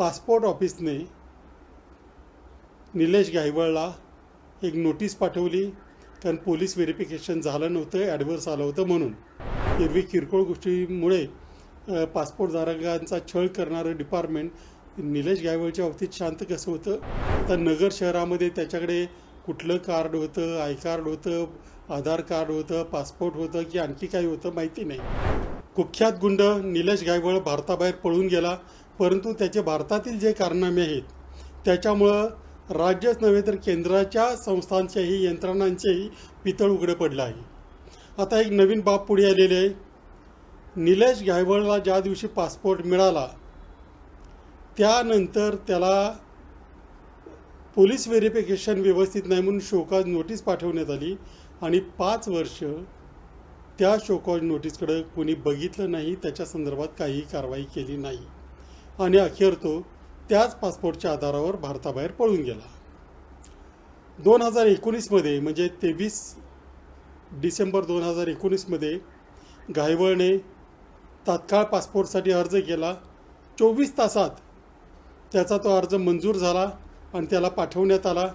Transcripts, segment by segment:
Passport ऑफिसने Nilesh गायवळला एक notice पाठवली. कारण पोलीस व्हेरिफिकेशन झालं नव्हतं ॲडव्हर्स आलं होतं म्हणून. एरवी किरकोळ गोष्टीमुळे पासपोर्टधारकांचा छळ करणारं डिपार्टमेंट निलेश गायवळच्या बाबतीत शांत कसं होतं? तर नगर शहरामध्ये त्याच्याकडे कुठलं कार्ड होतं आय कार्ड होतं आधार कार्ड होतं पासपोर्ट होतं की आणखी काही होतं माहिती नाही. कुख्यात गुंड निलेश गायवळ भारताबाहेर पळून गेला. परंतु त्याचे भारतातील जे कारनामे आहेत त्याच्यामुळं राज्यच नव्हे तर केंद्राच्या संस्थांच्याही यंत्रणांचेही पितळ उघडं पडलं आहे. आता एक नवीन बाब पुढे आलेली आहे. निलेश गायवळला ज्या दिवशी पासपोर्ट मिळाला त्यानंतर त्याला पोलीस व्हेरिफिकेशन व्यवस्थित नाही म्हणून शोकाज नोटीस पाठवण्यात आली आणि पाच वर्ष त्या शोकॉज नोटीसकडं कोणी बघितलं नाही त्याच्या संदर्भात काहीही कारवाई केली नाही. आणि अखेर तो त्याच पासपोर्टच्या आधारावर भारताबाहेर पळून गेला. दोन हजार एकोणीसमध्ये म्हणजे तेवीस डिसेंबर दोन हजार एकोणीसमध्ये घायवळने तात्काळ पासपोर्टसाठी अर्ज केला. चोवीस तासात त्याचा तो अर्ज मंजूर झाला आणि त्याला पाठवण्यात आला.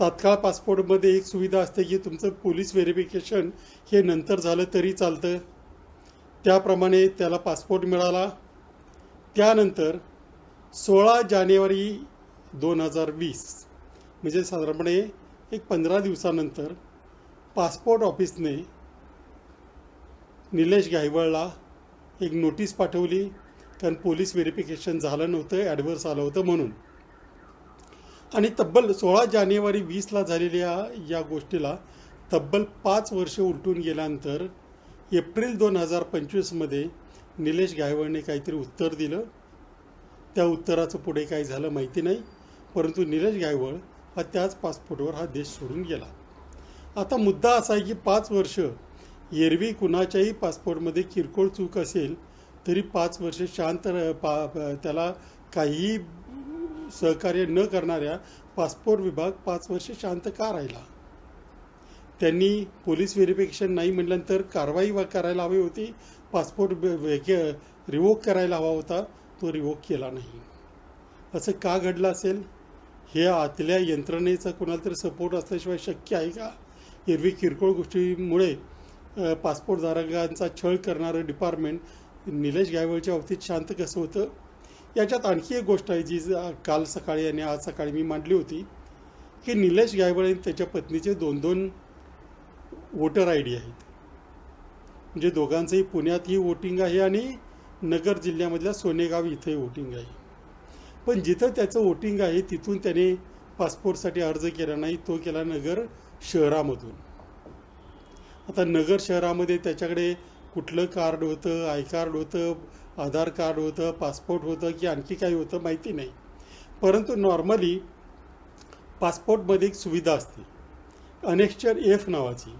तात्काळ पासपोर्टमध्ये एक सुविधा असते की तुमचं पोलीस व्हेरिफिकेशन हे नंतर झालं तरी चालतं. त्याप्रमाणे त्याला पासपोर्ट मिळाला. त्यानंतर सोळा जानेवारी दोन हजार वीस म्हणजे साधारणपणे एक पंधरा दिवसानंतर पासपोर्ट ऑफिसने निलेश गायवळला एक नोटीस पाठवली. कारण पोलीस व्हेरिफिकेशन झालं नव्हतं ॲडव्हर्स आलं होतं म्हणून. आणि तब्बल सोळा जानेवारी वीसला झालेल्या या गोष्टीला तब्बल पाच वर्ष उलटून गेल्यानंतर एप्रिल दोन हजार पंचवीसमध्ये निलेश गायवळने काहीतरी उत्तर दिलं. त्या उत्तराचं पुढे काय झालं माहिती नाही परंतु निलेश गायवळ हा त्याच पासपोर्टवर हा देश सोडून गेला. आता मुद्दा असा आहे की पाच वर्ष एरवी कुणाच्याही पासपोर्टमध्ये किरकोळ चूक असेल तरी पाच वर्ष शांत पा त्याला काहीही सहकार्य न करणाऱ्या पासपोर्ट विभाग पाच वर्ष शांत का राहिला? त्यांनी पोलीस व्हेरिफिकेशन नाही म्हटल्यानंतर कारवाई करायला हवी होती. पासपोर्ट रिवोक करायला हवा होता. तो रिवोक केला नाही. असं का घडलं असेल? हे आतल्या यंत्रणेचा कोणाला तरी सपोर्ट असल्याशिवाय शक्य आहे का? एरवी किरकोळ गोष्टीमुळे पासपोर्टधारकांचा छळ करणारं डिपार्टमेंट निलेश गायवळच्या बाबतीत शांत कसं होतं? याच्यात आणखी एक गोष्ट आहे जी काल सकाळी आणि आज सकाळी मी मांडली होती की निलेश गायवळ आणि त्याच्या पत्नीचे दोन दोन वोटर आय डी आहेत म्हणजे दोघांचंही पुण्यातही वोटिंग आहे आणि नगर जिल्ह्यामधल्या सोनेगाव इथंही वोटिंग आहे. पण जिथं त्याचं वोटिंग आहे तिथून त्याने पासपोर्टसाठी अर्ज केला नाही तो केला नगर शहरामधून. आता नगर शहरामध्ये त्याच्याकडे कुठलं कार्ड होतं आय कार्ड होतं आधार कार्ड होतं पासपोर्ट होतं की आणखी काही होतं माहिती नाही. परंतु नॉर्मली पासपोर्टमध्ये एक सुविधा असते. अनेक्चर एफ नावाची.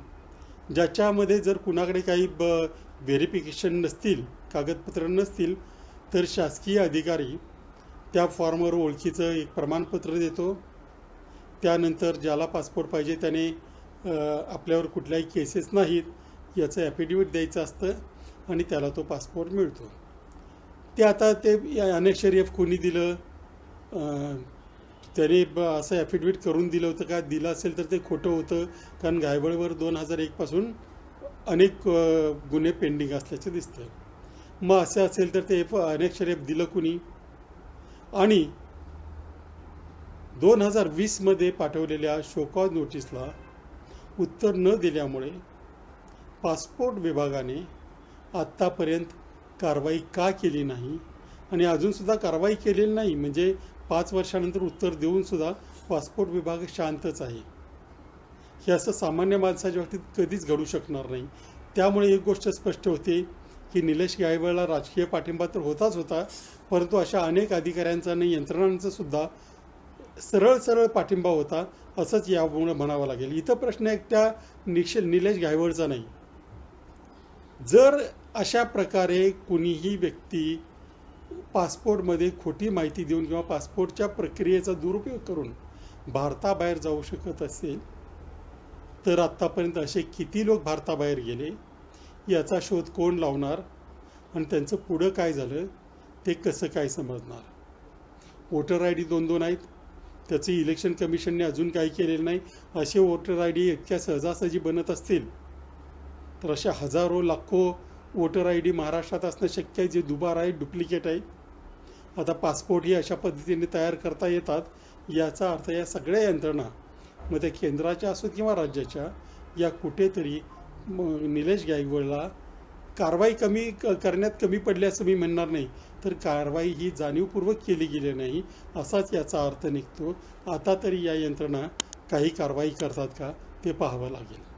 ज्याच्यामध्ये जर कुणाकडे काही ब व्हेरिफिकेशन नसतील कागदपत्र नसतील तर शासकीय अधिकारी त्या फॉर्मवर ओळखीचं एक प्रमाणपत्र देतो. त्यानंतर ज्याला पासपोर्ट पाहिजे त्याने आपल्यावर कुठल्याही केसेस नाहीत याचं ॲफिडेविट द्यायचं असतं आणि त्याला तो पासपोर्ट मिळतो. ते आता ते अनेक एफ कोणी दिलं? त्याने ब असं ॲफिडेविट करून दिलं होतं का? दिलं असेल तर ते खोटं होतं. कारण घायबळवर दोन हजार एकपासून अनेक गुन्हे पेंडिंग असल्याचं दिसतं मग असं असेल तर ते अनेक शरीफ दिलं कुणी? आणि दोन हजार वीसमध्ये पाठवलेल्या शोकॉज नोटीसला उत्तर न दिल्यामुळे पासपोर्ट विभागाने आत्तापर्यंत कारवाई का केली नाही? आणि अजूनसुद्धा कारवाई केलेली नाही? म्हणजे पाच वर्षानंतर उत्तर देऊनसुद्धा पासपोर्ट विभाग शांतच आहे. हे असं सामान्य माणसाच्या बाबतीत कधीच घडू शकणार नाही. त्यामुळे एक गोष्ट स्पष्ट होते की निलेश गायवळला राजकीय पाठिंबा तर होताच होता परंतु अशा अनेक अधिकाऱ्यांचा आणि यंत्रणांचा सुद्धा सरळ सरळ पाठिंबा होता असंच यामुळे म्हणावं लागेल. इथं प्रश्न एकट्या निश निलेश गायवळचा नाही. जर अशा प्रकारे कुणीही व्यक्ती पासपोर्टमध्ये खोटी माहिती देऊन किंवा पासपोर्टच्या प्रक्रियेचा दुरुपयोग करून भारताबाहेर जाऊ शकत असेल तर आत्तापर्यंत असे किती लोक भारताबाहेर गेले? याचा शोध कोण लावणार? आणि त्यांचं पुढं काय झालं? ते कसं काय समजणार? वोटर आय डी दोन दोन आहेत. त्याचं इलेक्शन कमिशनने अजून काही केलेलं नाही. असे वोटर आय डी इतक्या सहजासहजी बनत असतील तर अशा हजारो लाखो वोटर आय डी महाराष्ट्रात असणं शक्य आहे जे दुबार आहे डुप्लिकेट आहे. आता पासपोर्टही अशा पद्धतीने तयार करता येतात याचा अर्थ या सगळ्या यंत्रणा मग त्या केंद्राच्या असो किंवा राज्याच्या या कुठेतरी निलेश गायकवाडला कारवाई कमी क- करण्यात कमी पडली असं मी म्हणणार नाही. तर कारवाई ही जाणीवपूर्वक केली गेली नाही असाच याचा अर्थ निघतो. आता तरी या यंत्रणा काही कारवाई करतात का ते पाहावं लागेल.